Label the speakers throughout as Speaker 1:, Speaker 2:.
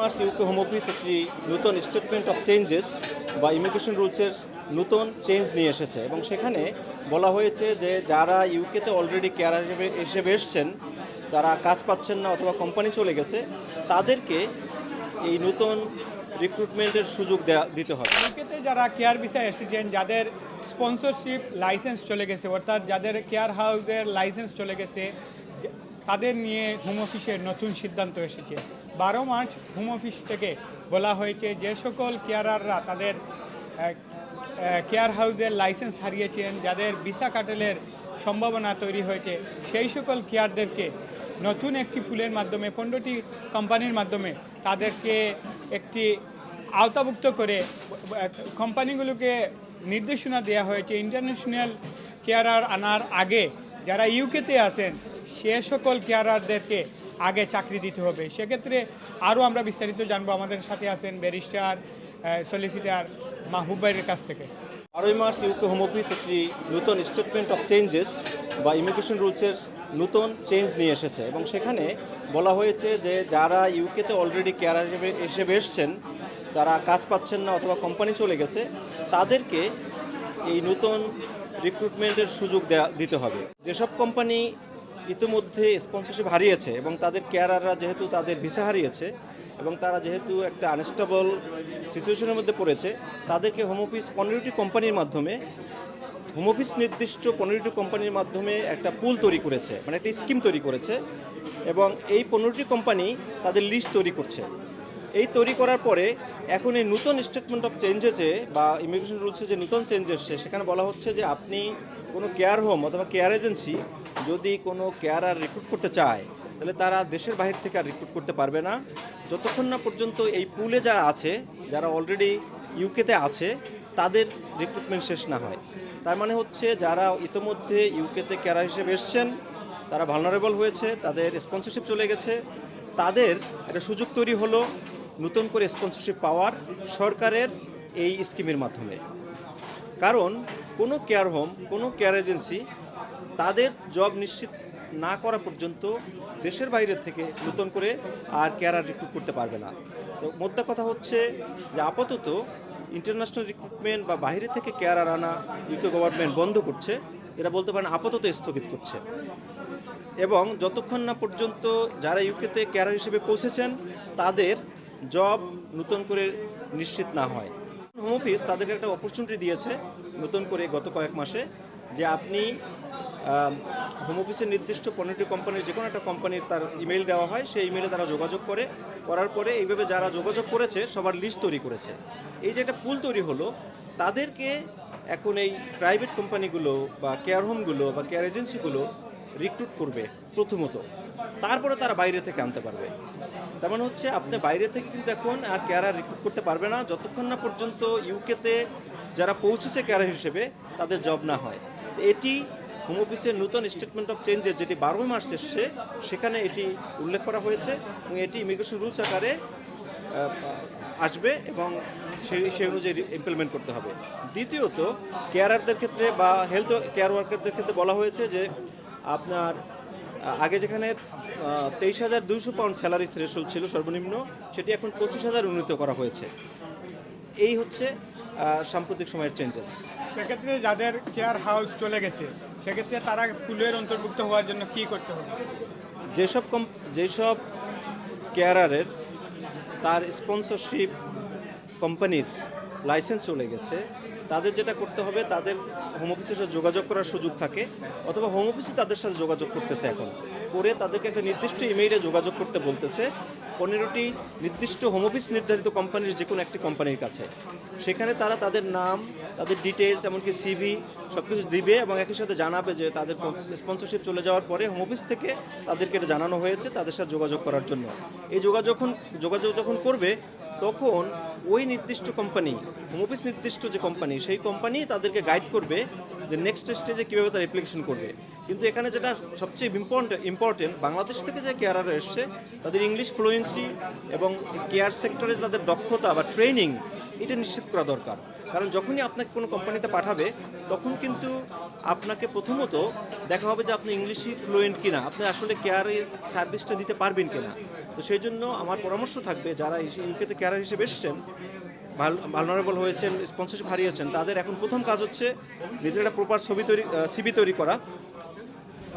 Speaker 1: March UK home office একটি নতুন statement of changes বা ইমিগ্রেশন রুলসের নতুন চেঞ্জ নিয়ে এসেছে। এবং সেখানে বলা হয়েছে যে যারা ইউকেতে অলরেডি কেয়ার হিসেবে হিসেবে এসছেন, তারা কাজ পাচ্ছেন না অথবা কোম্পানি চলে গেছে, তাদেরকে এই নতুন রিক্রুটমেন্টের সুযোগ দিতে হবে।
Speaker 2: ইউকেতে যারা কেয়ার ভিসায় এসেছেন, যাদের স্পন্সরশিপ লাইসেন্স চলে গেছে, অর্থাৎ যাদের কেয়ার হাউসের লাইসেন্স চলে গেছে, তাদের নিয়ে হোম অফিসের নতুন সিদ্ধান্ত এসেছে। বারো মার্চ হোম অফিস থেকে বলা হয়েছে যে সকল কেয়ারাররা তাদের কেয়ার হাউসের লাইসেন্স হারিয়েছেন, যাদের ভিসা কাটেলের সম্ভাবনা তৈরি হয়েছে, সেই সকল কেয়ারদেরকে নতুন একটি পুলের মাধ্যমে, পনেরোটি কোম্পানির মাধ্যমে তাদেরকে একটি আওতাভুক্ত করে কোম্পানিগুলোকে নির্দেশনা দেওয়া হয়েছে। ইন্টারন্যাশনাল কেয়ারার আনার আগে যারা ইউকেতে আছেন, সে সকল কেয়ারারদেরকে আগে চাকরি দিতে হবে। সেক্ষেত্রে আরও আমরা বিস্তারিত জানব। আমাদের সাথে আছেন ব্যারিস্টার সলিসিটার মাহবুব ভাইয়ের কাছ থেকে।
Speaker 1: বারোই মার্চ ইউকে হোম অফিস একটি নতুন স্টেটমেন্ট অফ চেঞ্জেস বা ইমিগ্রেশন রুলসের নতুন চেঞ্জ নিয়ে এসেছে এবং সেখানে বলা হয়েছে যে যারা ইউকেতে অলরেডি কেয়ার হিসেবে এসছেন তারা কাজ পাচ্ছেন না অথবা কোম্পানি চলে গেছে, তাদেরকে এই নতুন রিক্রুটমেন্টের সুযোগ দেয়া দিতে হবে। যেসব কোম্পানি ইতিমধ্যে স্পন্সরশিপ হারিয়েছে এবং তাদের কেয়ারাররা যেহেতু তাদের ভিসা হারিয়েছে এবং তারা যেহেতু একটা আনস্টেবল সিচুয়েশনের মধ্যে পড়েছে, তাদেরকে হোম অফিস পনেরোটি কোম্পানির মাধ্যমে হোম অফিস নির্দিষ্ট পনেরোটি কোম্পানির মাধ্যমে একটা পুল তৈরি করেছে মানে একটা স্কিম তৈরি করেছে এবং এই পনেরোটি কোম্পানি তাদের লিস্ট তৈরি করছে। এই তৈরি করার পরে এখন এই নতুন স্টেটমেন্ট অফ চেঞ্জেসে বা ইমিগ্রেশন রুলসে যে নতুন চেঞ্জ এসছে সেখানে বলা হচ্ছে যে আপনি কোনো কেয়ার হোম অথবা কেয়ার এজেন্সি যদি কোনো কেয়ারার রিক্রুট করতে চায়, তাহলে তারা দেশের বাইরে থেকে আর রিক্রুট করতে পারবে না। যতক্ষণ না পর্যন্ত এই পুলে যারা আছে, যারা অলরেডি ইউকেতে আছে, তাদের রিক্রুটমেন্ট শেষ না হয়। তার মানে হচ্ছে যারা ইতোমধ্যে ইউকেতে কেয়ার হিসেবে এসছেন, তারা ভালনারেবল হয়েছে, তাদের স্পন্সরশিপ চলে গেছে, তাদের একটা সুযোগ তৈরি হলো নতুন করে স্পন্সরশিপ পাওয়ার সরকারের এই স্কিমের মাধ্যমে। কারণ কোনো কেয়ার হোম কোনো কেয়ার এজেন্সি তাদের জব নিশ্চিত না করা পর্যন্ত দেশের বাইরে থেকে নতুন করে আর কেয়ারার রিক্রুট করতে পারবে না। তো মোদ্দা কথা হচ্ছে যে আপাতত ইন্টারন্যাশনাল রিক্রুটমেন্ট বা বাইরে থেকে কেয়ারার আনা ইউকে গভর্নমেন্ট বন্ধ করছে যেটা বলতে পারেন আপাতত স্থগিত করছে। এবং যতক্ষণ না পর্যন্ত যারা ইউকেতে ক্যারার হিসেবে পৌঁছেছেন, তাদের জব নতুন করে নিশ্চিত না হয়। হোম অফিস তাদেরকে একটা অপরচুনিটি দিয়েছে নতুন করে গত কয়েক মাসে যে আপনি হোম অফিসের নির্দিষ্ট পনেরোটি কোম্পানির যে কোনো একটা কোম্পানির তার ইমেল দেওয়া হয়, সেই ইমেলে তারা যোগাযোগ করে। করার পরে এইভাবে যারা যোগাযোগ করেছে, সবার লিস্ট তৈরি করেছে। এই যে একটা পুল তৈরি হলো, তাদেরকে এখন এই প্রাইভেট কোম্পানিগুলো বা কেয়ার হোমগুলো বা কেয়ার এজেন্সিগুলো রিক্রুট করবে প্রথমত। তারপরে তারা বাইরে থেকে আনতে পারবে। তার মানে হচ্ছে আপনি বাইরে থেকে কিন্তু এখন আর ক্যারার রিক্রুট করতে পারবে না। যতক্ষণ না পর্যন্ত ইউকেতে যারা পৌঁছেছে ক্যারার হিসেবে, তাদের জব না হয়। এটি হোম অফিসের নতুন স্টেটমেন্ট অফ চেঞ্জেস যেটি বারোই মার্চ এসছে, সেখানে এটি উল্লেখ করা হয়েছে এবং এটি ইমিগ্রেশন রুলস আকারে আসবে এবং সেই সেই অনুযায়ী ইমপ্লিমেন্ট করতে হবে। দ্বিতীয়ত কেয়ারারদের ক্ষেত্রে বা হেলথ কেয়ার ওয়ার্কারদের ক্ষেত্রে বলা হয়েছে যে, আপনার আগে যেখানে তেইশ হাজার দুইশো পাউন্ড স্যালারি থ্রেশল ছিল সর্বনিম্ন সেটি এখন পঁচিশ হাজার উন্নীত করা হয়েছে। এই হচ্ছে সাম্প্রতিক সময়ের চেঞ্জেস
Speaker 2: সেক্ষেত্রে যাদের কেয়ার হাউস চলে গেছে সেক্ষেত্রে তারা পুলের অন্তর্ভুক্ত হওয়ার জন্য কি করতে হবে?
Speaker 1: যেসব কম যেসব কেয়ারারের তার স্পন্সরশিপ কোম্পানির লাইসেন্স চলে গেছে তাদের যেটা করতে হবে তাদের হোম অফিসের সাথে যোগাযোগ করার সুযোগ থাকে, অথবা হোম অফিসে তাদের সাথে যোগাযোগ করতেছে এখন। করে তাদেরকে একটা নির্দিষ্ট ইমেইলে যোগাযোগ করতে বলতেছে, পনেরোটি নির্দিষ্ট হোম অফিস নির্ধারিত কোম্পানির যে কোনো একটি কোম্পানির কাছে। সেখানে তারা তাদের নাম, তাদের ডিটেলস এমনকি সিভি সব কিছু দিবে এবং একই সাথে জানাবে যে তাদের স্পন্সরশিপ চলে যাওয়ার পরে হোম অফিস থেকে তাদেরকে এটা জানানো হয়েছে তাদের সাথে যোগাযোগ করার জন্য। এই যোগাযোগ যোগাযোগ যখন করবে, তখন ওই নির্দিষ্ট কোম্পানি অফিস নির্দিষ্ট যে কোম্পানি সেই কোম্পানি তাদেরকে গাইড করবে যে নেক্সট স্টেজে কীভাবে তার অ্যাপ্লিকেশন করবে। কিন্তু এখানে যেটা সবচেয়ে ইম্পর্টেন্ট ইম্পর্টেন্ট বাংলাদেশ থেকে যে কেয়ারাররা এসছে, তাদের ইংলিশ ফ্লুয়েন্সি এবং কেয়ার সেক্টরে তাদের দক্ষতা বা ট্রেনিং এটা নিশ্চিত করা দরকার। কারণ যখনই আপনাকে কোনো কোম্পানিতে পাঠাবে, তখন কিন্তু আপনাকে প্রথমত দেখা হবে যে আপনি ইংলিশই ফ্লুয়েন্ট কিনা, আপনি আসলে কেয়ারের সার্ভিসটা দিতে পারবেন কিনা। তো সেই জন্য আমার পরামর্শ থাকবে, যারা ইউকেতে কেয়ারার হিসেবে এসছেন ভালনারেবল হয়েছেন স্পন্সরশিপ হারিয়েছেন, তাদের এখন প্রথম কাজ হচ্ছে নিজের একটা প্রপার ছবি তৈরি সিবি তৈরি করা।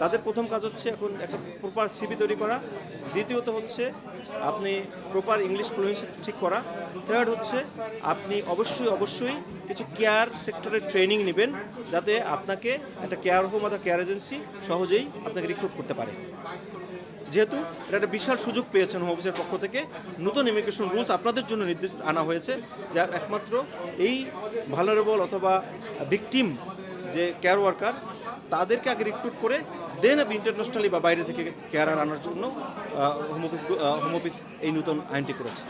Speaker 1: তাদের প্রথম কাজ হচ্ছে এখন একটা প্রপার সিবি তৈরি করা। দ্বিতীয়ত হচ্ছে আপনি প্রপার ইংলিশ ফ্লুয়েন্সি ঠিক করা। থার্ড হচ্ছে আপনি অবশ্যই অবশ্যই কিছু কেয়ার সেক্টরের ট্রেনিং নেবেন, যাতে আপনাকে একটা কেয়ার হোম অথবা কেয়ার এজেন্সি সহজেই আপনাকে রিক্রুট করতে পারে। যেহেতু এটা একটা বিশাল সুযোগ পেয়েছেন হোম অফিসের পক্ষ থেকে, নতুন ইমিগ্রেশন রুলস আপনাদের জন্য নির্দেশ আনা হয়েছে, যা একমাত্র এই ভালারেবল অথবা ভিকটিম যে কেয়ার ওয়ার্কার তাদেরকে আগে রিক্রুট করে দেন আপনি ইন্টারন্যাশনালি বা বাইরে থেকে কেয়ার আনার জন্য হোম অফিস হোম অফিস এই নতুন আইনটি করেছে।